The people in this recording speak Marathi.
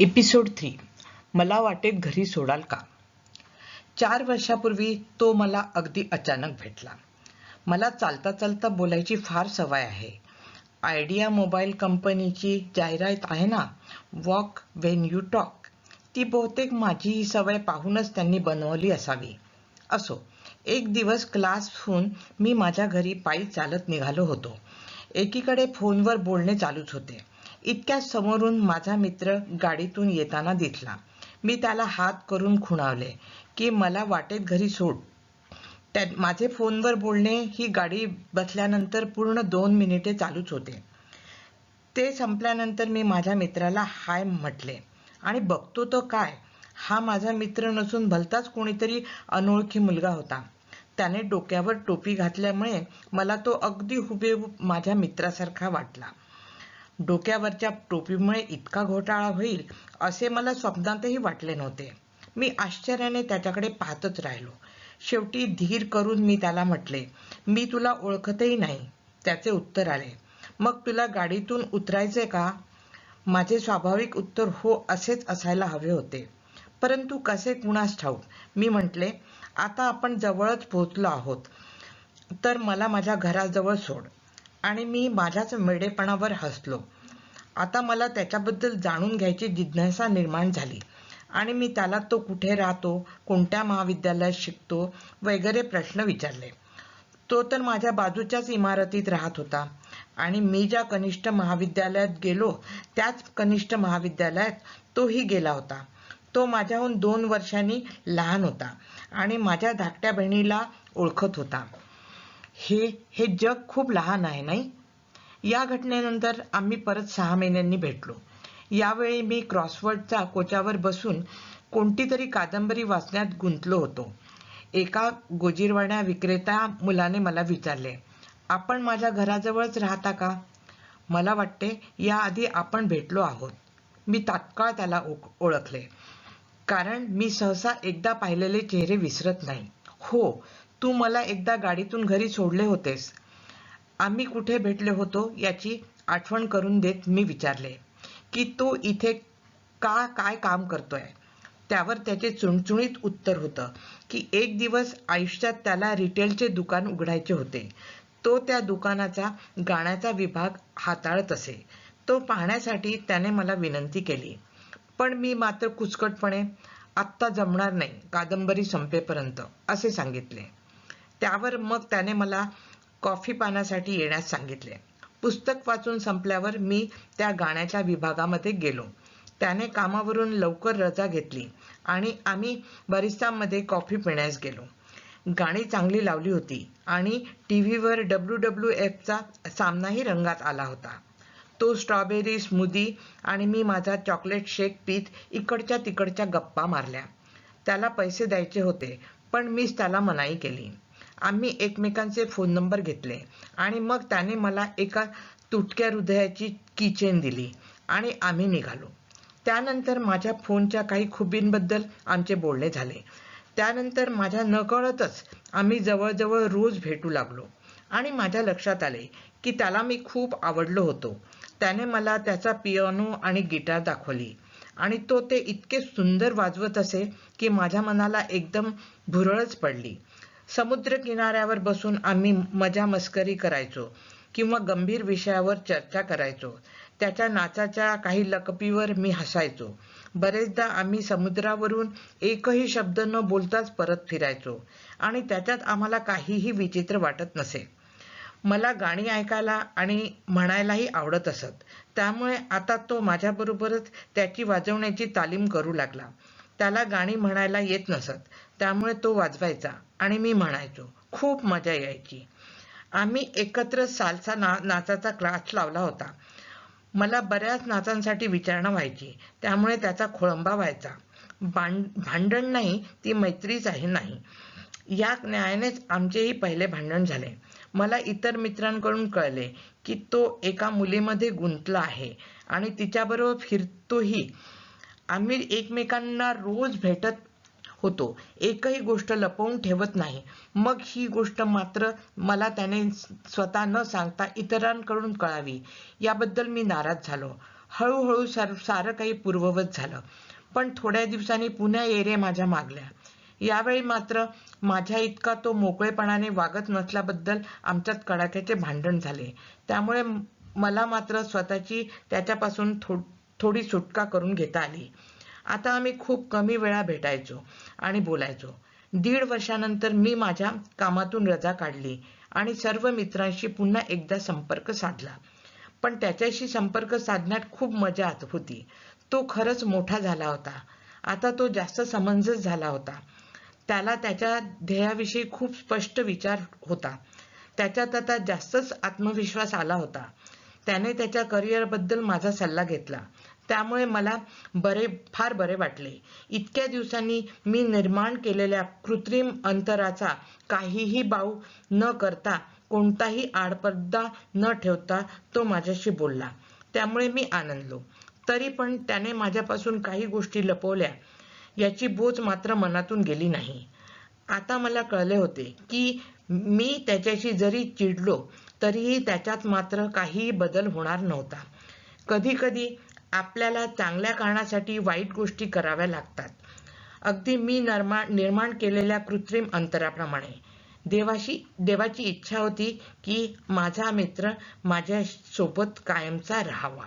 एपिसोड थ्री मला वाटेत घरी सोडाल का? चार वर्षापूर्वी तो मला अगदी अचानक भेटला. मला चालता चालता बोलायची फार सवय आहे. आयडिया मोबाईल कंपनीची जाहिरात आहे ना? वॉक वेन यू टॉक ती बहुतेक माझी ही सवय पाहूनच त्यांनी बनवली असावी. असो एक दिवस क्लास होऊन मी माझ्या घरी पायी चालत निघालो होतो. एकीकडे फोनवर बोलणे चालूच होते. इतक्या समोरून माझा मित्र गाडीतून येताना दिसला. मी त्याला हात करून खुणावले की मला वाटेत घरी सोड. त्या माझे फोनवर बोलणे ही गाडी बसल्यानंतर पूर्ण दोन मिनिटे चालूच होते. ते संपल्यानंतर मी माझ्या मित्राला हाय म्हटले आणि बघतो तो काय? हा माझा मित्र नसून भलताच कोणीतरी अनोळखी मुलगा होता. त्याने डोक्यावर टोपी घातल्यामुळे मला तो अगदी हुबेहूब माझ्या मित्रासारखा वाटला. डोक्यावरच्या टोपीमुळे इतका घोटाळा होईल असे मला स्वप्नातही वाटले नव्हते. मी आश्चर्याने त्याच्याकडे पाहतच राहिलो. शेवटी धीर करून मी त्याला म्हटले मी तुला ओळखतही नाही. त्याचे उत्तर आले. मग तुला गाडीतून उतरायचे का? माझे स्वाभाविक उत्तर हो असेच असायला हवे होते. परंतु कसे कुणास ठाऊक? मी म्हटले आता आपण जवळच पोहोचलो आहोत तर मला माझ्या घराजवळ सोड. आणि मी माझ्याच मेडेपणावर हसलो. आता मला त्याच्याबद्दल जाणून घ्यायची जिज्ञासा निर्माण झाली आणि मी त्याला तो कुठे राहतो कोणत्या महाविद्यालयात शिकतो वगैरे प्रश्न विचारले. तो तर माझ्या बाजूच्याच इमारतीत राहत होता आणि मी ज्या कनिष्ठ महाविद्यालयात गेलो त्याच कनिष्ठ महाविद्यालयात तोही गेला होता. तो माझ्याहून दोन वर्षांनी लहान होता आणि माझ्या धाकट्या बहिणीला ओळखत होता. हे हे जग खूप लहान आहे नाही? या घटनेनंतर आम्ही परत सहा महिन्यांनी भेटलो. यावेळी मी क्रॉसवर्डच्या कोचावर बसून कोणती तरी कादंबरी वाचण्यात गुंतलो होतो. एका गोजीरवाण्या विक्रेता मुलाने मला विचारले आपण माझ्या घराजवळच राहता का? मला वाटते याआधी आपण भेटलो आहोत. मी तात्काळ त्याला ओळखले. कारण मी सहसा एकदा पाहिलेले चेहरे विसरत नाही. हो तू मला एकदा गाडीतून घरी सोडले होतेस. आम्ही कुठे भेटले होतो याची आठवण करून देत मी विचारले की तो इथे का काय काम करतोय? त्यावर त्याचे चुणचुणीत उत्तर होतं की एक दिवस आयुष्यात त्याला रिटेलचे दुकान उघडायचे होते. तो त्या दुकानाचा गाण्याचा विभाग हाताळत असे. तो पाहण्यासाठी त्याने मला विनंती केली. पण मी मात्र कुचकटपणे आत्ता जमणार नाही कादंबरी संपेपर्यंत असे सांगितले. त्यावर मग त्याने मला कॉफी पाण्यासाठी येण्यास सांगितले. पुस्तक वाचून संपल्यावर मी त्या गाण्याच्या विभागामध्ये गेलो. त्याने कामावरून लवकर रजा घेतली आणि आम्ही बरिस्तामध्ये कॉफी पिण्यास गेलो. गाणी चांगली लावली होती आणि टी व्हीवर डब्ल्यू डब्ल्यू एफचा सामनाही रंगात आला होता. तो स्ट्रॉबेरी स्मूदी आणि मी माझा चॉकलेट शेक पीत इकडच्या तिकडच्या गप्पा मारल्या. त्याला पैसे द्यायचे होते पण मीच त्याला मनाई केली. आम्ही एकमेकांचे फोन नंबर घेतले. आणि मग त्याने मला एका तुटक्या हृदयाची किचेन दिली आणि आम्ही निघालो. त्यानंतर माझ्या फोनच्या काही खुबींबद्दल आमचे बोलणे झाले. त्यानंतर माझ्या नकळतच आम्ही जवळजवळ रोज भेटू लागलो. आणि माझ्या लक्षात आले की त्याला मी खूप आवडलो होतो. त्याने मला त्याचा पियानो आणि गिटार दाखवली. आणि तो ते इतके सुंदर वाजवत असे की माझ्या मनाला एकदम भुरळच पडली. समुद्र किनाऱ्यावर बसून आम्ही मजा मस्करी करायचो किंवा गंभीर विषयावर चर्चा करायचो. त्याच्या नाचाच्या काही लकपीवर मी हसायचो. बरेचदा आम्ही समुद्रावरून एकही शब्द न बोलताच परत फिरायचो आणि त्याच्यात आम्हाला काहीही विचित्र वाटत नसे. मला गाणी ऐकायला आणि म्हणायलाही आवडत असत. त्यामुळे आता तो माझ्याबरोबरच त्याची वाजवण्याची तालीम करू लागला. त्याला गाणी म्हणायला येत नसत. त्यामुळे तो वाजवायचा आणि मी म्हणायचो खूप मजा यायची. आम्ही एकत्र सालसा ना नाचाचा क्लास लावला होता. मला बऱ्याच नाचांसाठी विचारणा व्हायची. त्यामुळे त्याचा खोळंबा व्हायचा. भांड भांडण नाही ती मैत्रीच आहे नाही. या न्यायानेच आमचेही पहिले भांडण झाले. मला इतर मित्रांकडून कळले की तो एका मुलीमध्ये गुंतला आहे आणि तिच्याबरोबर फिरतोही. आम्ही एकमेकांना रोज भेटत होतो. एकही गोष्ट लपवून ठेवत नाही. मग ही गोष्ट मात्र मला त्याने स्वतः न सांगता इतरांकडून कळावी. याबद्दल मी नाराज झालो. हळूहळू सार सारं काही पूर्ववत झालं. पण थोड्या दिवसांनी पुन्हा येरे माझ्या मागल्या. यावेळी मात्र माझ्या इतका तो मोकळेपणाने वागत नसल्याबद्दल आमच्यात कडाक्याचे भांडण झाले. त्यामुळे मला मात्र स्वतःची त्याच्यापासून थो थोडी सुटका करून घेता आली. आता आम्ही खूप कमी वेळा भेटायचो आणि बोलायचो. दीड वर्षानंतर मी माझ्या कामातून रजा काढली आणि सर्व मित्रांशी पुन्हा एकदा संपर्क साधला. पण त्याच्याशी संपर्क साधण्यात खूप मजा होती. तो खरंच मोठा झाला होता. आता तो जास्त समंजस झाला होता. त्याला त्याच्या ध्येयाविषयी खूप स्पष्ट विचार होता. त्याच्यात आता जास्तच आत्मविश्वास आला होता. त्याने त्याच्या करिअरबद्दल माझा सल्ला घेतला. त्यामुळे मला बरे फार बरे वाटले. इतक्या दिवसांनी मी निर्माण केलेल्या कृत्रिम अंतराचा काहीही बाऊ न करता कोणताही आडपडदा न ठेवता तो माझ्याशी बोलला. त्यामुळे मी आनंदलो. तरी पण त्याने माझ्यापासून काही गोष्टी लपवल्या याची बोच मात्र मनातून गेली नाही. आता मला कळले होते की मी त्याच्याशी जरी चिडलो तरीही त्याच्यात मात्र काहीही बदल होणार नव्हता. कधी कधी आपल्याला चांगल्या कारणासाठी वाईट गोष्टी कराव्या लागतात. अगदी मी निर्माण निर्माण केलेल्या कृत्रिम अंतराप्रमाणे. देवाशी देवाची इच्छा होती की माझा मित्र माझ्या सोबत कायमचा राहावा.